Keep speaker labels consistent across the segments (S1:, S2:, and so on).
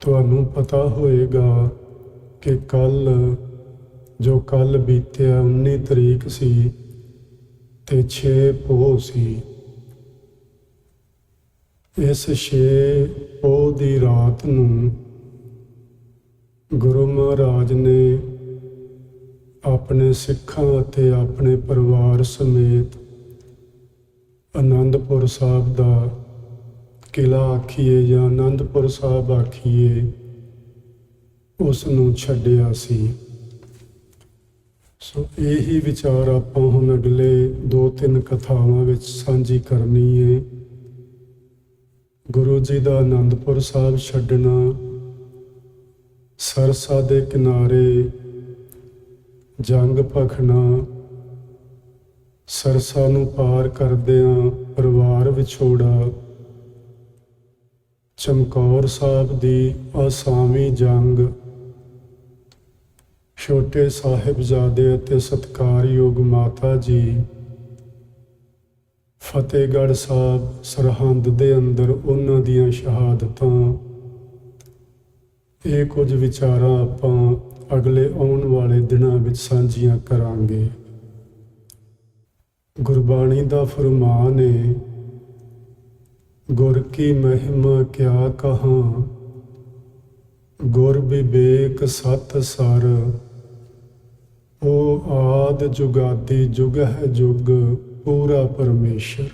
S1: ਤੁਹਾਨੂੰ ਪਤਾ ਹੋਏਗਾ ਕਿ ਕੱਲ ਜੋ ਕੱਲ ਬੀਤਿਆ 19 ਤਰੀਕ ਸੀ ਤੇ 6 ਪੋਹ ਸੀ। ਇਸ 6 ਪੋਹ ਦੀ ਰਾਤ ਨੂੰ ਗੁਰੂ ਮਹਾਰਾਜ ਨੇ ਆਪਣੇ ਸਿੱਖਾਂ ਅਤੇ ਆਪਣੇ ਪਰਿਵਾਰ ਸਮੇਤ ਅਨੰਦਪੁਰ ਸਾਹਿਬ ਦਾ ਕਿਲਾ ਆਖੀਏ ਜਾਂ ਆਨੰਦਪੁਰ ਸਾਹਿਬ ਆਖੀਏ ਉਸ ਨੂੰ ਛੱਡਿਆ ਸੀ। ਸੋ ਇਹੀ ਵਿਚਾਰ ਆਪਾਂ ਹੁਣ ਅਗਲੇ ਦੋ ਤਿੰਨ ਕਥਾਵਾਂ ਵਿੱਚ ਸਾਂਝੀ ਕਰਨੀ ਹੈ ਗੁਰੂ ਜੀ ਦਾ ਆਨੰਦਪੁਰ ਸਾਹਿਬ ਛੱਡਣਾ, ਸਰਸਾ ਦੇ ਕਿਨਾਰੇ ਜੰਗ ਭਖਣਾ, ਸਰਸਾ ਨੂੰ ਪਾਰ ਕਰਦਿਆਂ ਪਰਿਵਾਰ ਵਿਛੋੜਾ ਚਮਕੌਰ ਸਾਹਿਬ ਦੀ ਅਸਾਮੀ ਜੰਗ। ਛੋਟੇ ਸਾਹਿਬਜ਼ਾਦੇ ਅਤੇ ਸਤਕਾਰਯੋਗ ਮਾਤਾ ਜੀ, ਫਤਿਹਗੜ੍ਹ ਸਾਹਿਬ ਸਰਹੰਦ ਦੇ ਅੰਦਰ ਉਹਨਾਂ ਦੀਆਂ ਸ਼ਹਾਦਤਾਂ। ਇਹ ਕੁਝ ਵਿਚਾਰਾਂ ਆਪਾਂ ਅਗਲੇ ਆਉਣ ਵਾਲੇ ਦਿਨਾਂ ਵਿੱਚ ਸਾਂਝੀਆਂ ਕਰਾਂਗੇ। ਗੁਰਬਾਣੀ ਦਾ ਫਰਮਾਨ ਹੈ ਗੁਰ ਕੀ ਮਹਿਮਾ ਕਿਆ ਕਹਾਂ? ਗੁਰ ਵਿਵੇਕ ਸਤ ਸਰ ਉਹ ਆਦ ਜੁਗਾਦੀ ਜੁਗ ਹੈ ਜੁਗ, ਪੂਰਾ ਪਰਮੇਸ਼ਰ।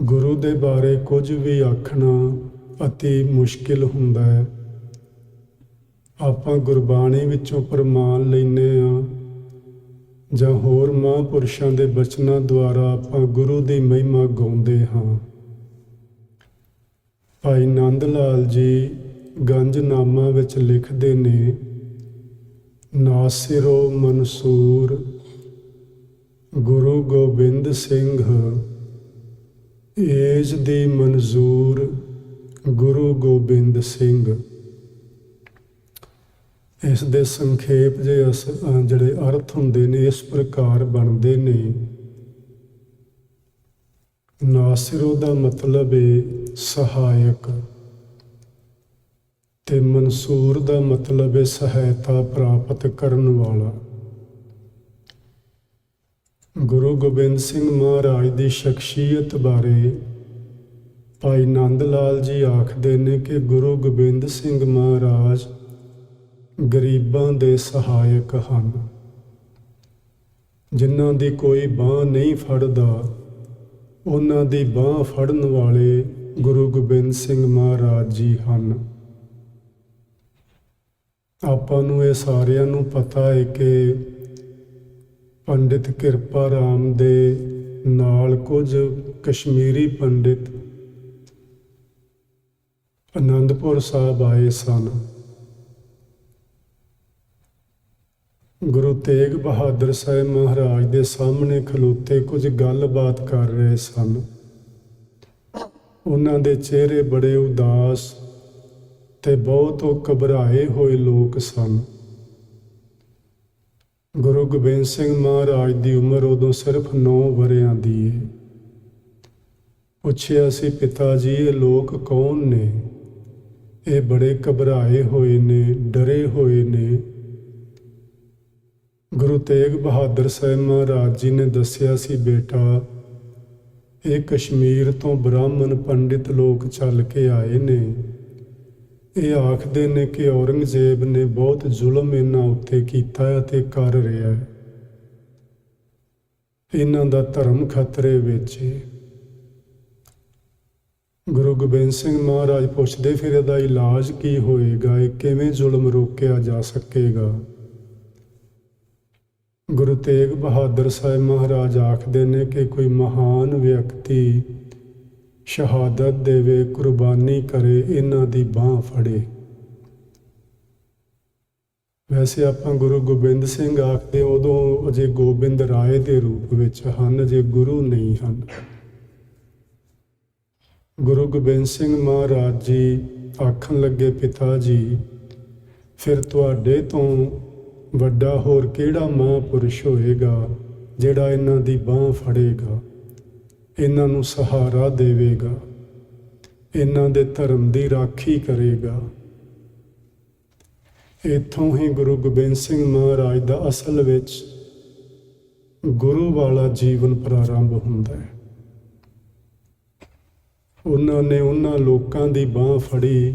S1: ਗੁਰੂ ਦੇ ਬਾਰੇ ਕੁਝ ਵੀ ਆਖਣਾ ਅਤੀ ਮੁਸ਼ਕਿਲ ਹੁੰਦਾ ਹੈ। ਆਪਾਂ ਗੁਰਬਾਣੀ ਵਿੱਚੋਂ ਪ੍ਰਮਾਣ ਲੈਨੇ ਆ ਜਾਂ ਹੋਰ ਮਹਾਂਪੁਰਸ਼ਾਂ ਦੇ ਬਚਨਾਂ ਦੁਆਰਾ ਆਪਾਂ ਗੁਰੂ ਦੀ ਮਹਿਮਾ ਗਾਉਂਦੇ ਹਾਂ। ਭਾਈ ਨੰਦ ਲਾਲ ਜੀ ਗੰਜਨਾਮਾ ਵਿੱਚ ਲਿਖਦੇ ਨੇ ਨਾਸਿਰੋ ਮਨਸੂਰ ਗੁਰੂ ਗੋਬਿੰਦ ਸਿੰਘ, ਏਜ ਦੀ ਮਨਜ਼ੂਰ ਗੁਰੂ ਗੋਬਿੰਦ ਸਿੰਘ। ਇਸ ਦੇ ਸੰਖੇਪ ਜੇ ਅਸ- ਜਿਹੜੇ ਅਰਥ ਹੁੰਦੇ ਨੇ, ਇਸ ਪ੍ਰਕਾਰ ਬਣਦੇ ਨੇ। ਨਾਸਿਰੋ ਦਾ ਮਤਲਬ ਹੈ ਸਹਾਇਕ ਤੇ ਮਨਸੂਰ ਦਾ ਮਤਲਬ ਹੈ ਸਹਾਇਤਾ ਪ੍ਰਾਪਤ ਕਰਨ ਵਾਲਾ। ਗੁਰੂ ਗੋਬਿੰਦ ਸਿੰਘ ਮਹਾਰਾਜ ਦੀ ਸ਼ਖਸੀਅਤ ਬਾਰੇ ਭਾਈ ਨੰਦ ਲਾਲ ਜੀ ਆਖਦੇ ਨੇ ਕਿ ਗੁਰੂ ਗੋਬਿੰਦ ਸਿੰਘ ਮਹਾਰਾਜ ਗਰੀਬਾਂ ਦੇ ਸਹਾਇਕ ਹਨ। ਜਿਨ੍ਹਾਂ ਦੀ ਕੋਈ ਬਾਹ ਨਹੀਂ ਫੜਦਾ, ਉਹਨਾਂ ਦੀ ਬਾਹ ਫੜਨ ਵਾਲੇ ਗੁਰੂ ਗੋਬਿੰਦ ਸਿੰਘ ਮਹਾਰਾਜ ਜੀ ਹਨ। ਆਪਾਂ ਨੂੰ ਇਹ ਸਾਰਿਆਂ ਨੂੰ ਪਤਾ ਹੈ ਕਿ ਪੰਡਿਤ ਕਿਰਪਾ ਰਾਮ ਦੇ ਨਾਲ ਕੁਝ ਕਸ਼ਮੀਰੀ ਪੰਡਿਤ ਅਨੰਦਪੁਰ ਸਾਹਿਬ ਆਏ ਸਨ। ਗੁਰੂ ਤੇਗ ਬਹਾਦਰ ਸਾਹਿਬ ਮਹਾਰਾਜ ਦੇ ਸਾਹਮਣੇ ਖਲੋਤੇ ਕੁਝ ਗੱਲਬਾਤ ਕਰ ਰਹੇ ਸਨ। ਉਹਨਾਂ ਦੇ ਚਿਹਰੇ ਬੜੇ ਉਦਾਸ ਤੇ ਬਹੁਤ ਉਹ ਘਬਰਾਏ ਹੋਏ ਲੋਕ ਸਨ। ਗੁਰੂ ਗੋਬਿੰਦ ਸਿੰਘ ਮਹਾਰਾਜ ਦੀ ਉਮਰ ਉਦੋਂ ਸਿਰਫ 9 ਵਰਿਆਂ ਦੀ ਏ। ਪੁੱਛਿਆ ਸੀ, ਪਿਤਾ ਜੀ, ਇਹ ਲੋਕ ਕੌਣ ਨੇ? ਇਹ ਬੜੇ ਘਬਰਾਏ ਹੋਏ ਨੇ, ਡਰੇ ਹੋਏ ਨੇ। ਗੁਰੂ ਤੇਗ ਬਹਾਦਰ ਸਾਹਿਬ ਮਹਾਰਾਜ ਜੀ ਨੇ ਦੱਸਿਆ ਸੀ, ਬੇਟਾ, ਇਹ ਕਸ਼ਮੀਰ ਤੋਂ ਬ੍ਰਾਹਮਣ ਪੰਡਿਤ ਲੋਕ ਚੱਲ ਕੇ ਆਏ ਨੇ। ਇਹ ਆਖਦੇ ਨੇ ਕਿ ਔਰੰਗਜ਼ੇਬ ਨੇ ਬਹੁਤ ਜ਼ੁਲਮ ਇਹਨਾਂ ਉੱਤੇ ਕੀਤਾ ਹੈ ਤੇ ਕਰ ਰਿਹਾ ਹੈ। ਇਹਨਾਂ ਦਾ ਧਰਮ ਖਤਰੇ ਵਿੱਚ ਹੈ। ਗੁਰੂ ਗੋਬਿੰਦ ਸਿੰਘ ਮਹਾਰਾਜ ਪੁੱਛਦੇ, ਫਿਰ ਇਹਦਾ ਇਲਾਜ ਕੀ ਹੋਏਗਾ? ਇਹ ਕਿਵੇਂ ਜ਼ੁਲਮ ਰੋਕਿਆ ਜਾ ਸਕੇਗਾ? ਗੁਰੂ ਤੇਗ ਬਹਾਦਰ ਸਾਹਿਬ ਮਹਾਰਾਜ ਆਖਦੇ ਨੇ ਕਿ ਕੋਈ ਮਹਾਨ ਵਿਅਕਤੀ ਸ਼ਹਾਦਤ ਦੇਵੇ, ਕੁਰਬਾਨੀ ਕਰੇ, ਇਹਨਾਂ ਦੀ ਬਾਹ ਫੜੇ। ਵੈਸੇ ਆਪਾਂ ਗੁਰੂ ਗੋਬਿੰਦ ਸਿੰਘ ਆਖਦੇ ਉਦੋਂ ਅਜੇ ਗੋਬਿੰਦ ਰਾਏ ਦੇ ਰੂਪ ਵਿੱਚ ਹਨ ਜੇ ਗੁਰੂ ਨਹੀਂ ਹਨ। ਗੁਰੂ ਗੋਬਿੰਦ ਸਿੰਘ ਮਹਾਰਾਜ ਜੀ ਆਖਣ ਲੱਗੇ, ਪਿਤਾ ਜੀ, ਫਿਰ ਤੁਹਾਡੇ ਤੋਂ ਵੱਡਾ ਹੋਰ ਕਿਹੜਾ ਮਹਾਂਪੁਰਸ਼ ਹੋਏਗਾ ਜਿਹੜਾ ਇਹਨਾਂ ਦੀ ਬਾਹ ਫੜੇਗਾ? ਇਹਨਾਂ ਨੂੰ ਸਹਾਰਾ ਦੇਵੇਗਾ। ਇਹਨਾਂ ਦੇ ਧਰਮ ਦੀ ਰਾਖੀ ਕਰੇਗਾ। ਇੱਥੋਂ ਹੀ ਗੁਰੂ ਗੋਬਿੰਦ ਸਿੰਘ ਮਹਾਰਾਜ ਦਾ ਅਸਲ ਵਿੱਚ ਗੁਰੂ ਵਾਲਾ ਜੀਵਨ ਪ੍ਰਾਰੰਭ ਹੁੰਦਾ ਹੈ। ਉਹਨਾਂ ਨੇ ਉਹਨਾਂ ਲੋਕਾਂ ਦੀ ਬਾਹ ਫੜੀ।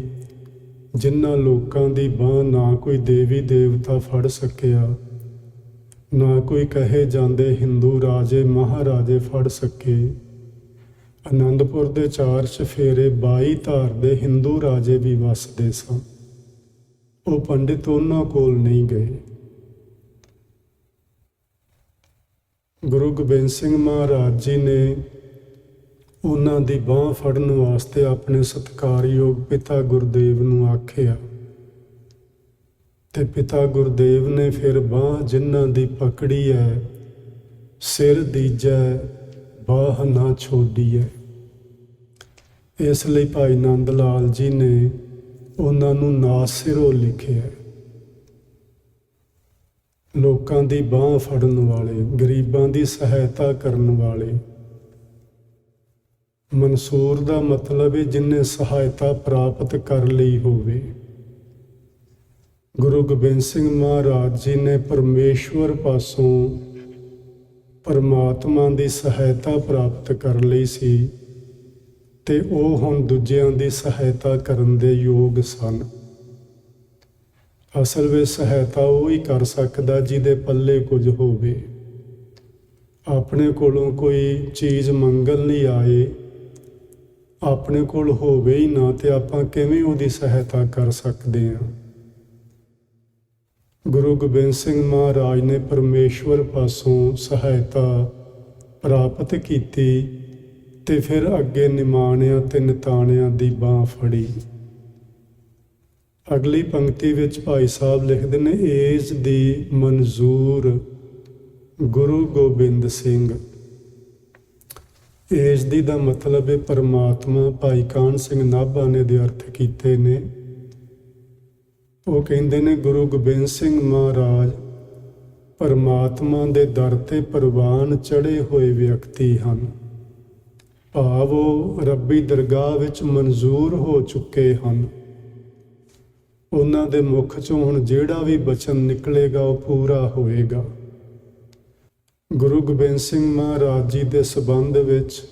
S1: ਜਿਨ੍ਹਾਂ ਲੋਕਾਂ ਦੀ ਬਾਹ ਨਾ ਕੋਈ ਦੇਵੀ ਦੇਵਤਾ ਫੜ ਸਕਿਆ, ਨਾ ਕੋਈ ਕਹੇ ਜਾਂਦੇ ਹਿੰਦੂ ਰਾਜੇ ਮਹਾਰਾਜੇ ਫੜ ਸਕੇ। ਆਨੰਦਪੁਰ ਦੇ ਚਾਰ ਚਫੇਰੇ 22 ਧਾਰ ਦੇ ਹਿੰਦੂ ਰਾਜੇ ਵੀ ਵਸਦੇ ਸਨ। ਉਹ ਪੰਡਿਤ ਉਹਨਾਂ ਕੋਲ ਨਹੀਂ ਗਏ। ਗੁਰੂ ਗੋਬਿੰਦ ਸਿੰਘ ਮਹਾਰਾਜ ਜੀ ਨੇ ਉਹਨਾਂ ਦੀ ਬਾਹ ਫੜਨ ਵਾਸਤੇ ਆਪਣੇ ਸਤਿਕਾਰਯੋਗ ਪਿਤਾ ਗੁਰਦੇਵ ਨੂੰ ਆਖਿਆ। ਤੇ ਪਿਤਾ ਗੁਰਦੇਵ ਨੇ ਫਿਰ ਬਾਹ ਜਿਨ੍ਹਾਂ ਦੀ ਪਕੜੀ ਹੈ ਸਿਰ ਦੀਜੈ ਬਾਹ ਨਾ ਛੋਡੀ ਹੈ ਇਸ ਲਈ ਭਾਈ ਨੰਦ ਲਾਲ ਜੀ ਨੇ ਉਹਨਾਂ ਨੂੰ ਨਾਸਿਰੋ ਲਿਖਿਆ। ਲੋਕਾਂ ਦੀ ਬਾਹ ਫੜਨ ਵਾਲੇ, ਗਰੀਬਾਂ ਦੀ ਸਹਾਇਤਾ ਕਰਨ ਵਾਲੇ ਮਨਸੂਰ ਦਾ ਮਤਲਬ ਹੈ ਜਿਨੇ ਸਹਾਇਤਾ ਪ੍ਰਾਪਤ ਕਰ ਲਈ ਹੋਵੇ। ਗੁਰੂ ਗੋਬਿੰਦ ਸਿੰਘ ਮਹਾਰਾਜ ਜੀ ਨੇ ਪਰਮੇਸ਼ਵਰ ਪਾਸੋਂ ਪਰਮਾਤਮਾ ਦੀ ਸਹਾਇਤਾ ਪ੍ਰਾਪਤ ਕਰ ਲਈ ਸੀ ਤੇ ਉਹ ਹੁਣ ਦੂਜਿਆਂ ਦੀ ਸਹਾਇਤਾ ਕਰਨ ਦੇ ਯੋਗ ਸਨ। ਅਸਲ ਵਿੱਚ ਸਹਾਇਤਾ ਉਹ ਹੀ ਕਰ ਸਕਦਾ ਜਿਹਦੇ ਪੱਲੇ ਕੁਝ ਹੋਵੇ। ਆਪਣੇ ਕੋਲੋਂ ਕੋਈ ਚੀਜ਼ ਮੰਗਣ ਲਈ ਆਏ ਆਪਣੇ ਕੋਲ ਹੋਵੇ ਹੀ ਨਾ ਤੇ ਆਪਾਂ ਕਿਵੇਂ ਉਹਦੀ ਸਹਾਇਤਾ ਕਰ ਸਕਦੇ ਹਾਂ? ਗੁਰੂ ਗੋਬਿੰਦ ਸਿੰਘ ਮਹਾਰਾਜ ਨੇ ਪਰਮੇਸ਼ਵਰ ਪਾਸੋਂ ਸਹਾਇਤਾ ਪ੍ਰਾਪਤ ਕੀਤੀ ਤੇ ਫਿਰ ਅੱਗੇ ਨਿਮਾਣਿਆਂ ਤੇ ਨਿਤਾਣਿਆਂ ਦੀ ਬਾਹ ਫੜੀ। ਅਗਲੀ ਪੰਕਤੀ ਵਿੱਚ ਭਾਈ ਸਾਹਿਬ ਲਿਖਦੇ ਨੇ, ਏਜ ਦੀ ਮਨਜ਼ੂਰ ਗੁਰੂ ਗੋਬਿੰਦ ਸਿੰਘ। ਏਜ ਦੀ ਦਾ ਮਤਲਬ ਹੈ ਪਰਮਾਤਮਾ ਭਾਈ ਕਾਨ ਸਿੰਘ ਨਾਭਾ ਨੇ ਦੇ ਅਰਥ ਕੀਤੇ ਨੇ। ਉਹ ਕਹਿੰਦੇ ਨੇ, ਗੁਰੂ ਗੋਬਿੰਦ ਸਿੰਘ ਮਹਾਰਾਜ, ਪਰਮਾਤਮਾ ਦੇ ਦਰ ਤੇ ਪ੍ਰਵਾਨ ਚੜੇ ਹੋਏ ਵਿਅਕਤੀ ਹਨ। ਭਾਵ ਉਹ ਰੱਬੀ ਦਰਗਾਹ ਵਿੱਚ ਮਨਜ਼ੂਰ ਹੋ ਚੁੱਕੇ ਹਨ। ਉਹਨਾਂ ਦੇ ਮੁਖ ਚੋਂ ਹੁਣ ਜਿਹੜਾ ਵੀ ਬਚਨ ਨਿਕਲੇਗਾ ਉਹ ਪੂਰਾ ਹੋਏਗਾ। ਗੁਰੂ ਗੋਬਿੰਦ ਸਿੰਘ ਮਹਾਰਾਜ ਜੀ ਦੇ ਸਬੰਧ ਵਿੱਚ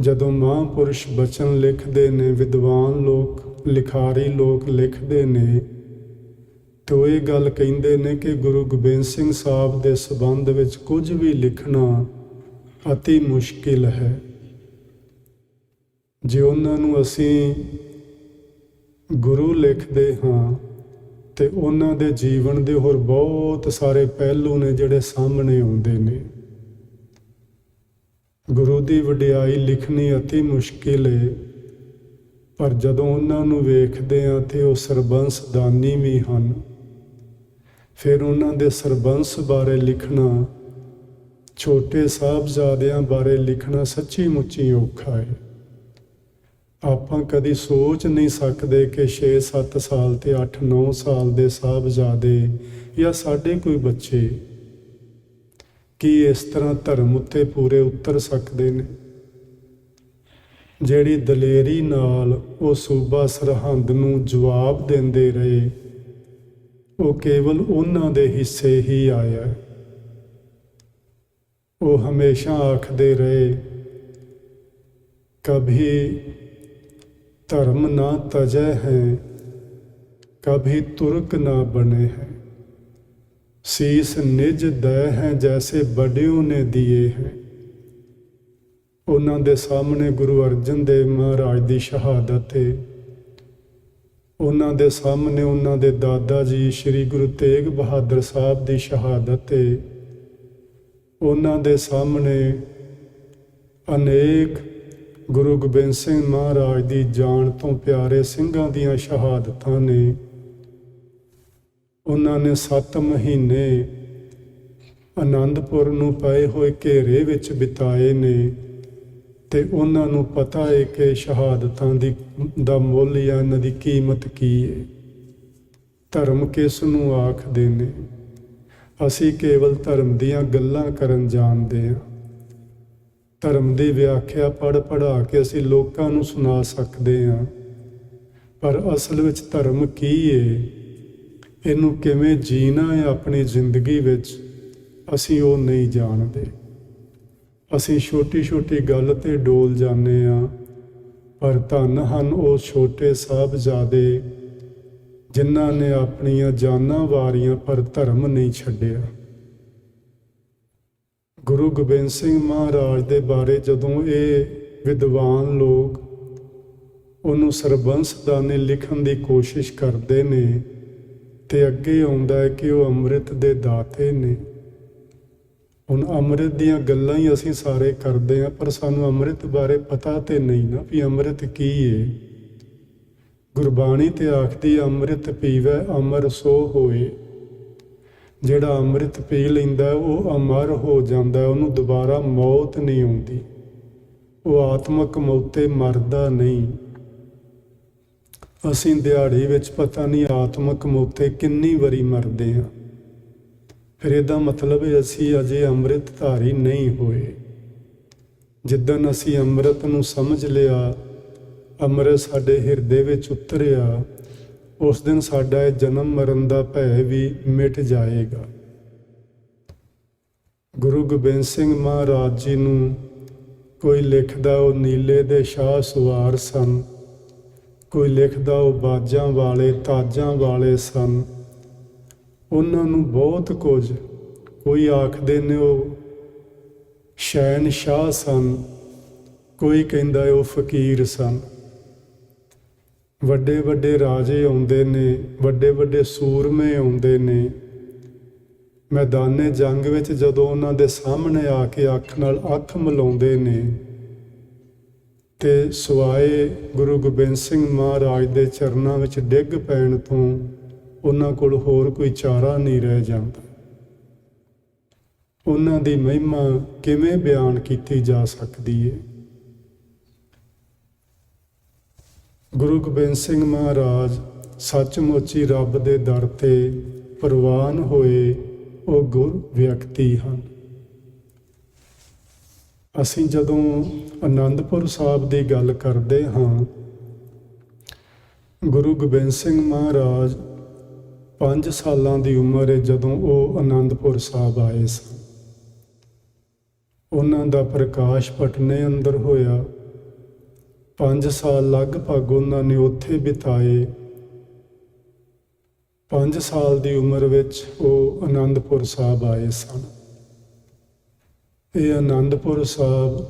S1: ਜਦੋਂ ਮਹਾਂਪੁਰਸ਼ ਬਚਨ ਲਿਖਦੇ ਨੇ, ਵਿਦਵਾਨ ਲੋਕ, ਲਿਖਾਰੀ ਲੋਕ ਲਿਖਦੇ ਨੇ, ਤੋ ਇਹ ਗੱਲ ਕਹਿੰਦੇ ਨੇ ਕਿ ਗੁਰੂ ਗੋਬਿੰਦ ਸਿੰਘ ਸਾਹਿਬ ਦੇ ਸਬੰਧ ਵਿੱਚ ਕੁਝ ਵੀ ਲਿਖਣਾ ਅਤੀ ਮੁਸ਼ਕਿਲ ਹੈ। ਜੇ ਉਹਨਾਂ ਨੂੰ ਅਸੀਂ ਗੁਰੂ ਲਿਖਦੇ ਹਾਂ ਤੇ ਉਹਨਾਂ ਦੇ ਜੀਵਨ ਦੇ ਹੋਰ ਬਹੁਤ ਸਾਰੇ ਪਹਿਲੂ ਨੇ ਜਿਹੜੇ ਸਾਹਮਣੇ ਆਉਂਦੇ ਨੇ। ਗੁਰੂ ਦੀ ਵਡਿਆਈ ਲਿਖਣੀ ਅਤੀ ਮੁਸ਼ਕਿਲ ਹੈ ਪਰ ਜਦੋਂ ਉਹਨਾਂ ਨੂੰ ਵੇਖਦੇ ਹਾਂ ਤੇ ਉਹ ਸਰਬੰਸ ਦਾਨੀ ਵੀ ਹਨ। ਫਿਰ ਉਹਨਾਂ ਦੇ ਸਰਬੰਸ ਬਾਰੇ ਲਿਖਣਾ, ਛੋਟੇ ਸਾਹਿਬਜ਼ਾਦਿਆਂ ਬਾਰੇ ਲਿਖਣਾ ਸੱਚੀ ਮੁੱਚੀ ਔਖਾ ਹੈ ਆਪਾਂ ਕਦੀ ਸੋਚ ਨਹੀਂ ਸਕਦੇ ਕਿ 6-7 ਸਾਲ ਤੇ 8-9 ਸਾਲ ਦੇ ਸਾਹਿਬਜ਼ਾਦੇ ਜਾਂ ਸਾਡੇ ਕੋਈ ਬੱਚੇ ਕੀ ਇਸ ਤਰ੍ਹਾਂ ਧਰਮ ਉੱਤੇ ਪੂਰੇ ਉਤਰ ਸਕਦੇ ਨੇ? ਜਿਹੜੀ ਦਲੇਰੀ ਨਾਲ ਉਹ ਸੂਬਾ ਸਰਹੰਦ ਨੂੰ ਜਵਾਬ ਦਿੰਦੇ ਰਹੇ, ਉਹ ਕੇਵਲ ਉਹਨਾਂ ਦੇ ਹਿੱਸੇ ਹੀ ਆਇਆ। ਉਹ ਹਮੇਸ਼ਾ ਆਖਦੇ ਰਹੇ, ਕਭੀ ਧਰਮ ਨਾ ਤਜੈ ਹੈ, ਕਭੀ ਤੁਰਕ ਨਾ ਬਣੇ ਹੈ। ਸੀਸ ਨਿਜ ਦਇ ਹੈ ਜੈਸੇ ਬੜਿਓ ਨੇ ਦਿਏ ਹੈ। ਉਹਨਾਂ ਦੇ ਸਾਹਮਣੇ ਗੁਰੂ ਅਰਜਨ ਦੇਵ ਮਹਾਰਾਜ ਦੀ ਸ਼ਹਾਦਤ ਹੈ ਉਹਨਾਂ ਦੇ ਸਾਹਮਣੇ ਉਹਨਾਂ ਦੇ ਦਾਦਾ ਜੀ ਸ੍ਰੀ ਗੁਰੂ ਤੇਗ ਬਹਾਦਰ ਸਾਹਿਬ ਦੀ ਸ਼ਹਾਦਤ ਹੈ ਉਹਨਾਂ ਦੇ ਸਾਹਮਣੇ ਅਨੇਕ ਗੁਰੂ ਗੋਬਿੰਦ ਸਿੰਘ ਮਹਾਰਾਜ ਦੀ ਜਾਨ ਤੋਂ ਪਿਆਰੇ ਸਿੰਘਾਂ ਦੀਆਂ ਸ਼ਹਾਦਤਾਂ ਨੇ। ਉਹਨਾਂ ਨੇ 7 ਮਹੀਨੇ ਆਨੰਦਪੁਰ ਨੂੰ ਪਏ ਹੋਏ ਘੇਰੇ ਵਿੱਚ ਬਿਤਾਏ ਨੇ ਤੇ ਉਹਨਾਂ ਨੂੰ ਪਤਾ ਹੈ ਕਿ ਸ਼ਹਾਦਤਾਂ ਦੀ, ਦਾ ਮੁੱਲ ਜਾਂ ਇਹਨਾਂ ਦੀ ਕੀਮਤ ਕੀ ਹੈ ਧਰਮ ਕਿਸ ਨੂੰ ਆਖਦੇ ਨੇ? ਅਸੀਂ ਕੇਵਲ ਧਰਮ ਦੀਆਂ ਗੱਲਾਂ ਕਰਨ ਜਾਣਦੇ ਹਾਂ। ਧਰਮ ਦੀ ਵਿਆਖਿਆ ਪੜ ਪੜਾ ਕੇ ਅਸੀਂ ਲੋਕਾਂ ਨੂੰ ਸੁਣਾ ਸਕਦੇ ਹਾਂ। ਪਰ ਅਸਲ ਵਿੱਚ ਧਰਮ ਕੀ ਹੈ ਇਹਨੂੰ ਕਿਵੇਂ ਜੀਣਾ ਹੈ ਆਪਣੀ ਜ਼ਿੰਦਗੀ ਵਿੱਚ? ਅਸੀਂ ਉਹ ਨਹੀਂ ਜਾਣਦੇ। ਅਸੀਂ ਛੋਟੀ ਛੋਟੀ ਗੱਲ ਤੇ ਡੋਲ ਜਾਂਦੇ ਆ ਪਰ ਧੰਨ ਹਨ ਉਹ ਛੋਟੇ ਸਾਹਿਬਜ਼ਾਦੇ, ਜਿਨ੍ਹਾਂ ਨੇ ਆਪਣੀਆਂ ਜਾਨਾਂ ਵਾਰੀਆਂ ਪਰ ਧਰਮ ਨਹੀਂ ਛੱਡਿਆ। ਗੁਰੂ ਗੋਬਿੰਦ ਸਿੰਘ ਮਹਾਰਾਜ ਦੇ ਬਾਰੇ ਜਦੋਂ ਇਹ ਵਿਦਵਾਨ ਲੋਕ ਉਹਨੂੰ ਸਰਬੰਸ ਦਾਨੇ ਲਿਖਣ ਦੀ ਕੋਸ਼ਿਸ਼ ਕਰਦੇ ਨੇ ਤੇ ਅੱਗੇ ਆਉਂਦਾ ਹੈ ਕਿ ਉਹ ਅੰਮ੍ਰਿਤ ਦੇ ਦਾਤੇ ਨੇ। ਹੁਣ ਅੰਮ੍ਰਿਤ ਦੀਆਂ ਗੱਲਾਂ ਹੀ ਅਸੀਂ ਸਾਰੇ ਕਰਦੇ ਹਾਂ, ਪਰ ਸਾਨੂੰ ਅੰਮ੍ਰਿਤ ਬਾਰੇ ਪਤਾ ਤੇ ਨਹੀਂ ਨਾ ਵੀ ਅੰਮ੍ਰਿਤ ਕੀ ਹੈ ਗੁਰਬਾਣੀ ਤੇ ਆਖਦੀ, ਅੰਮ੍ਰਿਤ ਪੀਵੇ, ਅਮਰ ਸੋ ਹੋਏ। ਜਿਹੜਾ ਅੰਮ੍ਰਿਤ ਪੀ ਲੈਂਦਾ, ਉਹ ਅਮਰ ਹੋ ਜਾਂਦਾ, ਉਹਨੂੰ ਦੁਬਾਰਾ ਮੌਤ ਨਹੀਂ ਆਉਂਦੀ। ਉਹ ਆਤਮਕ ਮੌਤੇ ਮਰਦਾ ਨਹੀਂ। ਅਸੀਂ ਦਿਹਾੜੀ ਵਿੱਚ ਪਤਾ ਨਹੀਂ ਆਤਮਕ ਮੌਤੇ ਕਿੰਨੀ ਵਾਰੀ ਮਰਦੇ ਹਾਂ। ਫਿਰ ਇਹਦਾ ਮਤਲਬ ਹੈ, ਅਸੀਂ ਅਜੇ ਅੰਮ੍ਰਿਤ ਧਾਰੀ ਨਹੀਂ ਹੋਏ। ਜਿੱਦਨ ਅਸੀਂ ਅੰਮ੍ਰਿਤ ਨੂੰ ਸਮਝ ਲਿਆ, ਅੰਮ੍ਰਿਤ ਸਾਡੇ ਹਿਰਦੇ ਵਿੱਚ ਉਤਰਿਆ ਉਸ ਦਿਨ ਸਾਡਾ ਇਹ ਜਨਮ ਮਰਨ ਦਾ ਭੈ ਵੀ ਮਿਟ ਜਾਏਗਾ। ਗੁਰੂ ਗੋਬਿੰਦ ਸਿੰਘ ਮਹਾਰਾਜ ਜੀ ਨੂੰ ਕੋਈ ਲਿਖਦਾ ਉਹ ਨੀਲੇ ਦੇ ਸ਼ਾਹ ਸਵਾਰ ਸਨ, ਕੋਈ ਲਿਖਦਾ ਉਹ ਬਾਜਾਂ ਵਾਲੇ ਤਾਜਾਂ ਵਾਲੇ ਸਨ। ਉਹਨਾਂ ਨੂੰ ਬਹੁਤ ਕੁਝ ਕੋਈ ਆਖਦੇ ਨੇ ਉਹ ਸ਼ੈਨ ਸ਼ਾਹ ਸਨ, ਕੋਈ ਕਹਿੰਦਾ ਉਹ ਫਕੀਰ ਸਨ। ਵੱਡੇ ਵੱਡੇ ਰਾਜੇ ਆਉਂਦੇ ਨੇ, ਵੱਡੇ ਵੱਡੇ ਸੂਰਮੇ ਆਉਂਦੇ ਨੇ। ਮੈਦਾਨੇ ਜੰਗ ਵਿੱਚ ਜਦੋਂ ਉਹਨਾਂ ਦੇ ਸਾਹਮਣੇ ਆ ਕੇ ਅੱਖ ਨਾਲ ਅੱਖ ਮਿਲਾਉਂਦੇ ਨੇ ਤੇ ਸਵਾਏ ਗੁਰੂ ਗੋਬਿੰਦ ਸਿੰਘ ਮਹਾਰਾਜ ਦੇ ਚਰਨਾਂ ਵਿੱਚ ਡਿੱਗ ਪੈਣ ਤੋਂ ਉਹਨਾਂ ਕੋਲ ਹੋਰ ਕੋਈ ਚਾਰਾ ਨਹੀਂ ਰਹਿ ਜਾਂਦਾ। ਉਹਨਾਂ ਦੀ ਮਹਿਮਾ ਕਿਵੇਂ ਬਿਆਨ ਕੀਤੀ ਜਾ ਸਕਦੀ ਹੈ ਗੁਰੂ ਗੋਬਿੰਦ ਸਿੰਘ ਮਹਾਰਾਜ ਸੱਚਮੁੱਚ ਹੀ ਰੱਬ ਦੇ ਦਰ ਤੇ ਪ੍ਰਵਾਨ ਹੋਏ ਉਹ ਗੁਰ ਵਿਅਕਤੀ ਹਨ। ਅਸੀਂ ਜਦੋਂ ਆਨੰਦਪੁਰ ਸਾਹਿਬ ਦੀ ਗੱਲ ਕਰਦੇ ਹਾਂ, ਗੁਰੂ ਗੋਬਿੰਦ ਸਿੰਘ ਮਹਾਰਾਜ 5 ਸਾਲਾਂ ਦੀ ਉਮਰ ਹੈ ਜਦੋਂ ਉਹ ਆਨੰਦਪੁਰ ਸਾਹਿਬ ਆਏ ਸਨ। ਉਹਨਾਂ ਦਾ ਪ੍ਰਕਾਸ਼ ਪਟਨੇ ਅੰਦਰ ਹੋਇਆ। 5 ਸਾਲ ਲਗਭਗ ਉਹਨਾਂ ਨੇ ਉੱਥੇ ਬਿਤਾਏ। 5 ਸਾਲ ਦੀ ਉਮਰ ਵਿੱਚ ਉਹ ਆਨੰਦਪੁਰ ਸਾਹਿਬ ਆਏ ਸਨ। ਇਹ ਆਨੰਦਪੁਰ ਸਾਹਿਬ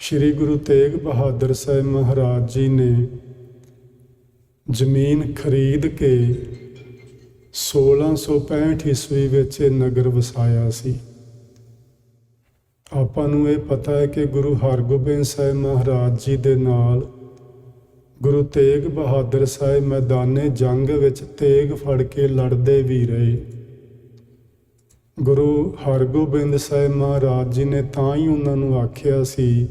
S1: ਸ੍ਰੀ ਗੁਰੂ ਤੇਗ ਬਹਾਦਰ ਸਾਹਿਬ ਮਹਾਰਾਜ ਜੀ ਨੇ ਜ਼ਮੀਨ ਖਰੀਦ ਕੇ 1665 ਈਸਵੀ ਵਿੱਚ ਇਹ ਨਗਰ ਵਸਾਇਆ ਸੀ। ਆਪਾਂ ਨੂੰ ਇਹ ਪਤਾ ਹੈ ਕਿ ਗੁਰੂ ਹਰਗੋਬਿੰਦ ਸਾਹਿਬ ਮਹਾਰਾਜ ਜੀ ਦੇ ਨਾਲ ਗੁਰੂ ਤੇਗ ਬਹਾਦਰ ਸਾਹਿਬ ਮੈਦਾਨੇ ਜੰਗ ਵਿੱਚ ਤੇਗ ਫੜ ਕੇ ਲੜਦੇ ਵੀ ਰਹੇ। ਗੁਰੂ ਹਰਗੋਬਿੰਦ ਸਾਹਿਬ ਮਹਾਰਾਜ ਜੀ ਨੇ ਤਾਂ ਹੀ ਉਹਨਾਂ ਨੂੰ ਆਖਿਆ ਸੀ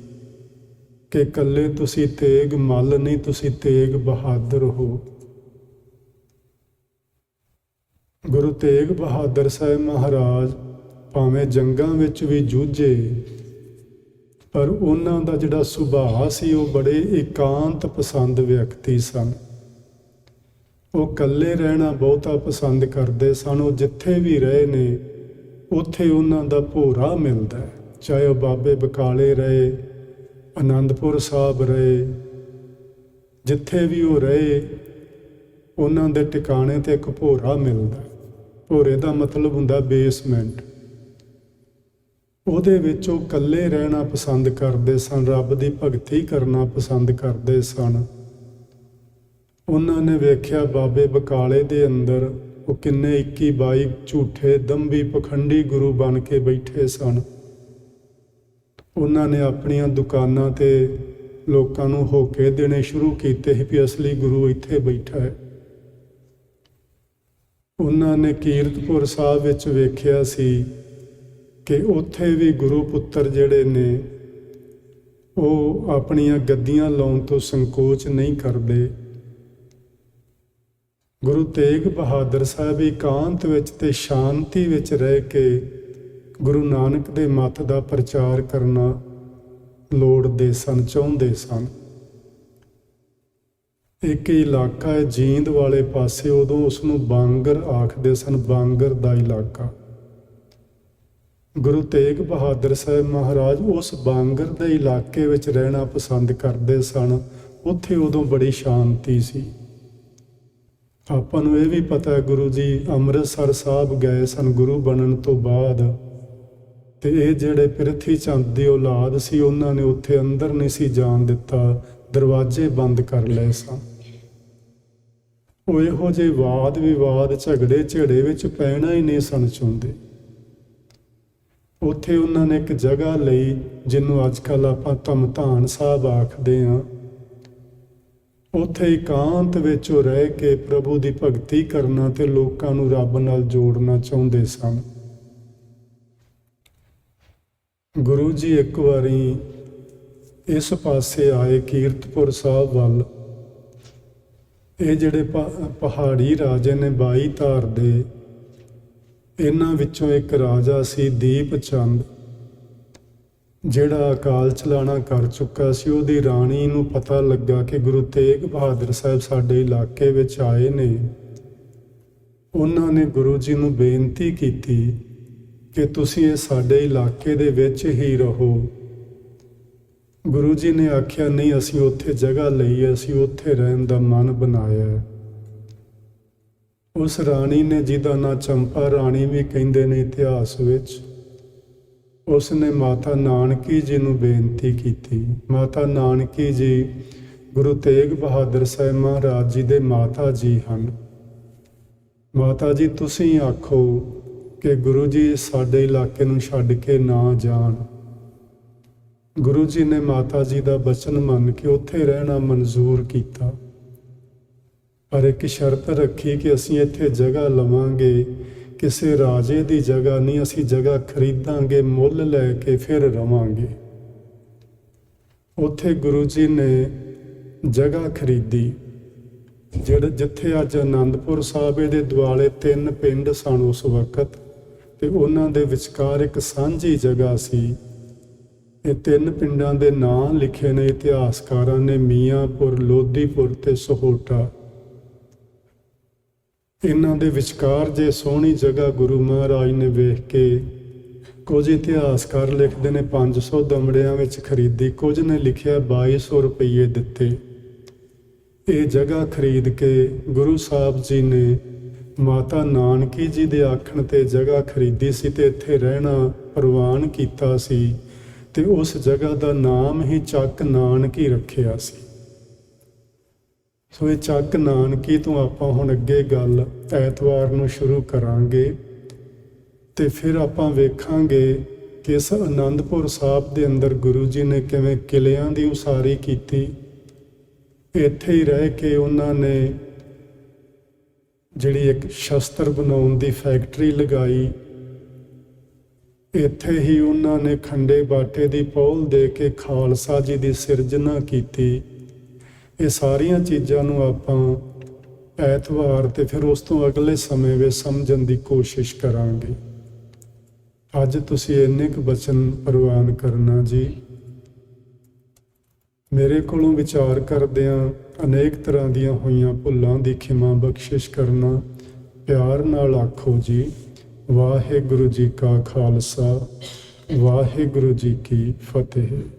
S1: ਕਿ ਕੱਲੇ ਤੁਸੀਂ ਤੇਗ ਮੱਲ ਨਹੀਂ, ਤੁਸੀਂ ਤੇਗ ਬਹਾਦਰ ਹੋ। ਗੁਰੂ ਤੇਗ ਬਹਾਦਰ ਸਾਹਿਬ ਮਹਾਰਾਜ ਭਾਵੇਂ ਜੰਗਾਂ ਵਿੱਚ ਵੀ ਜੂਝੇ, ਪਰ ਉਹਨਾਂ ਦਾ ਜਿਹੜਾ ਸੁਭਾਅ ਸੀ ਉਹ ਬੜੇ ਇਕਾਂਤ ਪਸੰਦ ਵਿਅਕਤੀ ਸਨ। ਉਹ ਇਕੱਲੇ ਰਹਿਣਾ ਬਹੁਤਾ ਪਸੰਦ ਕਰਦੇ ਸਨ। ਉਹ ਜਿੱਥੇ ਵੀ ਰਹੇ ਨੇ, ਉੱਥੇ ਉਹਨਾਂ ਦਾ ਭੋਰਾ ਮਿਲਦਾ ਹੈ। ਚਾਹੇ ਉਹ ਬਾਬੇ ਬਕਾਲੇ ਰਹੇ ਆਨੰਦਪੁਰ ਸਾਹਿਬ ਰਹੇ, ਜਿੱਥੇ ਵੀ ਉਹ ਰਹੇ, ਉਹਨਾਂ ਦੇ ਟਿਕਾਣੇ ਤੇ ਇੱਕ ਭੋਰਾ ਮਿਲਦਾ ਭੋਰੇ ਦਾ ਮਤਲਬ ਹੁੰਦਾ ਬੇਸਮੈਂਟ ਉਹਦੇ ਵਿੱਚ ਉਹ ਇਕੱਲੇ ਰਹਿਣਾ ਪਸੰਦ ਕਰਦੇ ਸਨ, ਰੱਬ ਦੀ ਭਗਤੀ ਕਰਨਾ ਪਸੰਦ ਕਰਦੇ ਸਨ। ਉਹਨਾਂ ਨੇ ਵੇਖਿਆ ਬਾਬੇ ਬਕਾਲੇ ਦੇ ਅੰਦਰ ਉਹ ਕਿੰਨੇ 21 22 ਝੂਠੇ, ਦੰਭੀ ਪਖੰਡੀ ਗੁਰੂ ਬਣ ਕੇ ਬੈਠੇ ਸਨ। ਉਹਨਾਂ ਨੇ ਆਪਣੀਆਂ ਦੁਕਾਨਾਂ ਤੇ ਲੋਕਾਂ ਨੂੰ ਹੋਕੇ ਦੇਣੇ ਸ਼ੁਰੂ ਕੀਤੇ ਸੀ ਵੀ ਅਸਲੀ ਗੁਰੂ ਇੱਥੇ ਬੈਠਾ ਹੈ। ਉਹਨਾਂ ਨੇ ਕੀਰਤਪੁਰ ਸਾਹਿਬ ਵਿੱਚ ਵੇਖਿਆ ਸੀ ਕਿ ਉੱਥੇ ਵੀ ਗੁਰੂ ਪੁੱਤਰ ਜਿਹੜੇ ਨੇ, ਉਹ ਆਪਣੀਆਂ ਗੱਦੀਆਂ ਲਾਉਣ ਤੋਂ ਸੰਕੋਚ ਨਹੀਂ ਕਰਦੇ। ਗੁਰੂ ਤੇਗ ਬਹਾਦਰ ਸਾਹਿਬ ਇਕਾਂਤ ਵਿੱਚ ਤੇ ਸ਼ਾਂਤੀ ਵਿੱਚ ਰਹਿ ਕੇ ਗੁਰੂ ਨਾਨਕ ਦੇ ਮੱਤ ਦਾ ਪ੍ਰਚਾਰ ਕਰਨਾ ਲੋੜਦੇ ਸਨ, ਚਾਹੁੰਦੇ ਸਨ। ਇੱਕ ਇਲਾਕਾ ਹੈ ਜੀਂਦ ਵਾਲੇ ਪਾਸੇ, ਉਦੋਂ ਉਸ ਨੂੰ ਬਾਂਗਰ ਆਖਦੇ ਸਨ, ਬਾਂਗਰ ਦਾ ਇਲਾਕਾ। ਗੁਰੂ ਤੇਗ ਬਹਾਦਰ ਸਾਹਿਬ ਮਹਾਰਾਜ ਉਸ ਬਾਂਗਰ ਦੇ ਇਲਾਕੇ ਵਿੱਚ ਰਹਿਣਾ ਪਸੰਦ ਕਰਦੇ ਸਨ। ਉੱਥੇ ਉਦੋਂ ਬੜੀ ਸ਼ਾਂਤੀ ਸੀ। ਆਪਾਂ ਨੂੰ ਇਹ ਵੀ ਪਤਾ ਗੁਰੂ ਜੀ ਅੰਮ੍ਰਿਤਸਰ ਸਾਹਿਬ ਗਏ ਸਨ ਗੁਰੂ ਬਣਨ ਤੋਂ ਬਾਅਦ। ਤੇ ਇਹ ਜਿਹੜੇ ਪ੍ਰਿਥੀ ਚੰਦ ਦੀ ਔਲਾਦ ਸੀ, ਉਹਨਾਂ ਨੇ ਉੱਥੇ ਅੰਦਰ ਨਹੀਂ ਸੀ ਜਾਣ ਦਿੱਤਾ। ਦਰਵਾਜ਼ੇ ਬੰਦ ਕਰ ਲਏ ਸਨ। ਉਹ ਇਹੋ ਜਿਹੇ ਵਾਦ ਵਿਵਾਦ ਝਗੜੇ ਝੇੜੇ ਵਿੱਚ ਪੈਣਾ ਹੀ ਨਹੀਂ ਸਨ ਚਾਹੁੰਦੇ। ਉੱਥੇ ਉਹਨਾਂ ਨੇ ਇੱਕ ਜਗ੍ਹਾ ਲਈ ਜਿਹਨੂੰ ਅੱਜ ਕੱਲ ਆਪਾਂ ਧਮਧਾਨ ਸਾਹਿਬ ਆਖਦੇ ਹਾਂ। ਉੱਥੇ ਇਕਾਂਤ ਵਿੱਚ ਉਹ ਰਹਿ ਕੇ ਪ੍ਰਭੂ ਦੀ ਭਗਤੀ ਕਰਨਾ ਤੇ ਲੋਕਾਂ ਨੂੰ ਰੱਬ ਨਾਲ ਜੋੜਨਾ ਚਾਹੁੰਦੇ ਸਨ। ਗੁਰੂ ਜੀ ਇੱਕ ਵਾਰੀ ਇਸ ਪਾਸੇ ਆਏ ਕੀਰਤਪੁਰ ਸਾਹਿਬ ਵੱਲ। ਇਹ ਜਿਹੜੇ ਪਹਾੜੀ ਰਾਜੇ ਨੇ ਬਾਈ ਧਾਰ ਦੇ ਇਹਨਾਂ ਵਿੱਚੋਂ ਇੱਕ ਰਾਜਾ ਸੀ ਦੀਪ ਚੰਦ, ਜਿਹੜਾ ਅਕਾਲ ਚਲਾਣਾ ਕਰ ਚੁੱਕਾ ਸੀ। ਉਹਦੀ ਰਾਣੀ ਨੂੰ ਪਤਾ ਲੱਗਾ ਕਿ ਗੁਰੂ ਤੇਗ ਬਹਾਦਰ ਸਾਹਿਬ ਸਾਡੇ ਇਲਾਕੇ ਵਿੱਚ ਆਏ ਨੇ। ਉਹਨਾਂ ਨੇ ਗੁਰੂ ਜੀ ਨੂੰ ਬੇਨਤੀ ਕੀਤੀ ਕਿ ਤੁਸੀਂ ਇਹ ਸਾਡੇ ਇਲਾਕੇ ਦੇ ਵਿੱਚ ਹੀ ਰਹੋ। ਗੁਰੂ ਜੀ ਨੇ ਆਖਿਆ, ਨਹੀਂ, ਅਸੀਂ ਉੱਥੇ ਜਗ੍ਹਾ ਲਈ ਅਸੀਂ ਉੱਥੇ ਰਹਿਣ ਦਾ ਮਨ ਬਣਾਇਆ ਉਸ ਰਾਣੀ ਨੇ ਜਿਹਦਾ ਨਾਂ ਚੰਪਾ ਰਾਣੀ ਵੀ ਕਹਿੰਦੇ ਨੇ ਇਤਿਹਾਸ ਵਿੱਚ ਉਸ ਨੇ ਮਾਤਾ ਨਾਨਕੀ ਜੀ ਨੂੰ ਬੇਨਤੀ ਕੀਤੀ। ਮਾਤਾ ਨਾਨਕੀ ਜੀ ਗੁਰੂ ਤੇਗ ਬਹਾਦਰ ਸਾਹਿਬ ਮਹਾਰਾਜ ਜੀ ਦੇ ਮਾਤਾ ਜੀ ਹਨ। ਮਾਤਾ ਜੀ, ਤੁਸੀਂ ਆਖੋ ਕਿ ਗੁਰੂ ਜੀ ਸਾਡੇ ਇਲਾਕੇ ਨੂੰ ਛੱਡ ਕੇ ਨਾ ਜਾਣ। ਗੁਰੂ ਜੀ ਨੇ ਮਾਤਾ ਜੀ ਦਾ ਬਚਨ ਮੰਨ ਕੇ ਉੱਥੇ ਰਹਿਣਾ ਮਨਜ਼ੂਰ ਕੀਤਾ। ਪਰ ਇੱਕ ਸ਼ਰਤ ਰੱਖੀ ਕਿ ਅਸੀਂ ਇੱਥੇ ਜਗ੍ਹਾ ਲਵਾਂਗੇ। ਕਿਸੇ ਰਾਜੇ ਦੀ ਜਗ੍ਹਾ ਨਹੀਂ, ਅਸੀਂ ਜਗ੍ਹਾ ਖਰੀਦਾਂਗੇ, ਮੁੱਲ ਲੈ ਕੇ ਫਿਰ ਰਵਾਂਗੇ। ਉੱਥੇ ਗੁਰੂ ਜੀ ਨੇ ਜਗ੍ਹਾ ਖਰੀਦੀ ਜਿਹੜੇ ਜਿੱਥੇ ਅੱਜ ਆਨੰਦਪੁਰ ਸਾਹਿਬ ਦੇ ਦੁਆਲੇ ਤਿੰਨ ਪਿੰਡ ਸਨ ਉਸ ਵਕਤ, ਤੇ ਉਹਨਾਂ ਦੇ ਵਿਚਕਾਰ ਇੱਕ ਸਾਂਝੀ ਜਗ੍ਹਾ ਸੀ। ਇਹ ਤਿੰਨ ਪਿੰਡਾਂ ਦੇ ਨਾਂ ਲਿਖੇ ਨੇ ਇਤਿਹਾਸਕਾਰਾਂ ਨੇ, ਮੀਆਂਪੁਰ ਲੋਧੀਪੁਰ ਤੇ ਸਹੋਟਾ। ਇਹਨਾਂ ਦੇ ਵਿਚਕਾਰ ਜੇ ਸੋਹਣੀ ਜਗ੍ਹਾ ਗੁਰੂ ਮਹਾਰਾਜ ਨੇ ਵੇਖ ਕੇ ਕੁਝ ਇਤਿਹਾਸਕਾਰ ਲਿਖਦੇ ਨੇ 500 ਦਮੜਿਆਂ ਵਿੱਚ ਖਰੀਦੀ, ਕੁਝ ਨੇ ਲਿਖਿਆ 2200 ਰੁਪਏ ਦਿੱਤੇ। ਇਹ ਜਗ੍ਹਾ ਖਰੀਦ ਕੇ ਗੁਰੂ ਸਾਹਿਬ ਜੀ ਨੇ ਮਾਤਾ ਨਾਨਕੀ ਜੀ ਦੇ ਆਖਣ ਤੇ ਜਗ੍ਹਾ ਖਰੀਦੀ ਸੀ ਤੇ ਇੱਥੇ ਰਹਿਣਾ ਪ੍ਰਵਾਨ ਕੀਤਾ ਸੀ ਤੇ ਉਸ ਜਗ੍ਹਾ ਦਾ ਨਾਮ ਹੀ ਚੱਕ ਨਾਨਕੀ ਰੱਖਿਆ ਸੀ। ਸੋ ਇਹ ਚੱਕ ਨਾਨਕੀ ਤੋਂ ਆਪਾਂ ਹੁਣ ਅੱਗੇ ਗੱਲ ਐਤਵਾਰ ਨੂੰ ਸ਼ੁਰੂ ਕਰਾਂਗੇ ਤੇ ਫਿਰ ਆਪਾਂ ਵੇਖਾਂਗੇ ਕਿ ਇਸ ਆਨੰਦਪੁਰ ਸਾਹਿਬ ਦੇ ਅੰਦਰ ਗੁਰੂ ਜੀ ਨੇ ਕਿਵੇਂ ਕਿਲਿਆਂ ਦੀ ਉਸਾਰੀ ਕੀਤੀ। ਇੱਥੇ ਹੀ ਰਹਿ ਕੇ ਉਹਨਾਂ ਨੇ ਜਿਹੜੀ ਇੱਕ ਸ਼ਸਤਰ ਬਣਾਉਣ ਦੀ ਫੈਕਟਰੀ ਲਗਾਈ। ਇੱਥੇ ਹੀ ਉਹਨਾਂ ਨੇ ਖੰਡੇ ਬਾਟੇ ਦੀ ਪੌਲ ਦੇ ਕੇ ਖਾਲਸਾ ਜੀ ਦੀ ਸਿਰਜਣਾ ਕੀਤੀ। ਇਹ ਸਾਰੀਆਂ ਚੀਜ਼ਾਂ ਨੂੰ ਆਪਾਂ ਐਤਵਾਰ ਤੇ ਫਿਰ ਉਸ ਤੋਂ ਅਗਲੇ ਸਮੇਂ ਵਿੱਚ ਸਮਝਣ ਦੀ ਕੋਸ਼ਿਸ਼ ਕਰਾਂਗੇ। ਅੱਜ ਤੁਸੀਂ ਇੰਨੇ ਕੁ ਬਚਨ ਪ੍ਰਵਾਨ ਕਰਨਾ ਜੀ। ਮੇਰੇ ਕੋਲੋਂ ਵਿਚਾਰ ਕਰਦਿਆਂ ਅਨੇਕ ਤਰ੍ਹਾਂ ਦੀਆਂ ਹੋਈਆਂ ਭੁੱਲਾਂ ਦੀ ਖਿਮਾ ਬਖਸ਼ਿਸ਼ ਕਰਨਾ ਪਿਆਰ ਨਾਲ ਆਖੋ ਜੀ। ਵਾਹਿਗੁਰੂ ਜੀ ਕਾ ਖਾਲਸਾ, ਵਾਹਿਗੁਰੂ ਜੀ ਕੀ ਫਤਿਹ।